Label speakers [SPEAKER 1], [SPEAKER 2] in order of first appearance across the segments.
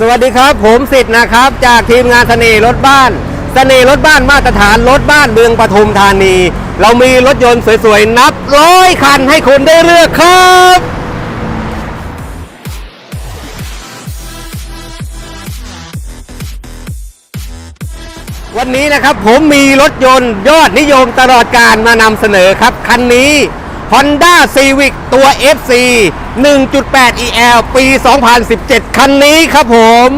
[SPEAKER 1] สวัสดีครับ ผมสิทธิ์นะครับ จากทีมงานเสน่ห์รถบ้านเสน่ห์รถบ้านมาตรฐานรถบ้านเมืองปทุมธานี เรามีรถยนต์สวยๆ นับร้อยคันให้คุณได้เลือกครับวันนี้นะครับผมมีรถยนต์ยอดนิยมตลอดการมานำเสนอครับ คันนี้ Honda Civic ตัว FC 1.8 EL ปี 2017 คันนี้ครับผม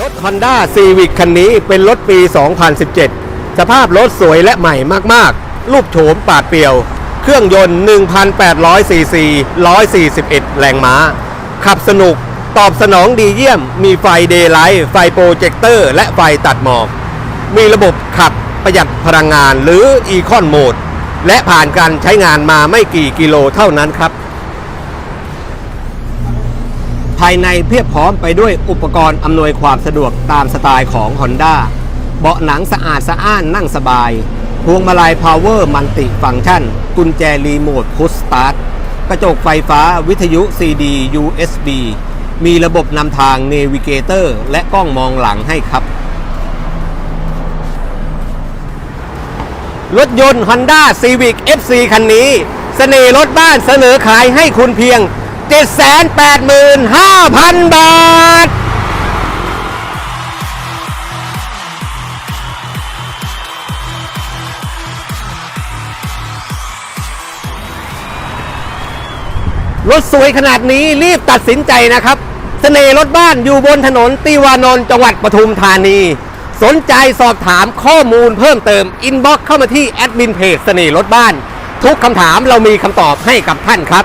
[SPEAKER 1] รถ Honda Civic คันนี้เป็นรถปี 2017 สภาพรถสวยและใหม่มากๆ รูปโฉมปาดเปรียว เครื่องยนต์ 1,800ซีซี141 แรงม้า ขับสนุก ตอบสนองดีเยี่ยม มีไฟเดย์ไลท์ ไฟโปรเจคเตอร์ และไฟตัดหมอก มีระบบขับประหยัดพลังงานหรือ Econ Mode และผ่านการใช้งานมาไม่กี่กิโลเท่านั้นครับายในเพียบพร้อมไปด้วยอุปกรณ์อำนวยความสะดวกตามสไตล์ของ Honda เบาะหนังสะอาดสะอ้านนั่งสบาย พวงมาลัย Power มัลติฟัง c t ชัน กุญแจรีโมทพุชสตาร์ทกระจกไฟฟ้าวิทยุ CD USB มีระบบนำทาง Navigator และกล้องมองหลังให้ครับ รถยนต์ Honda Civic FC คันนี้ เสน่ห์รถบ้านเสนอขายให้คุณเพียง 785,000 บาทรถสวยขนาดนี้รีบตัดสินใจนะครับเสน่ห์รถบ้านอยู่บนถนนติวานนท์จังหวัดปทุมธานี สนใจสอบถามข้อมูลเพิ่มเติม อินบ็อกซ์เข้ามาที่แอดมินเพจเสน่ห์รถบ้าน ทุกคำถามเรามีคำตอบให้กับท่านครับ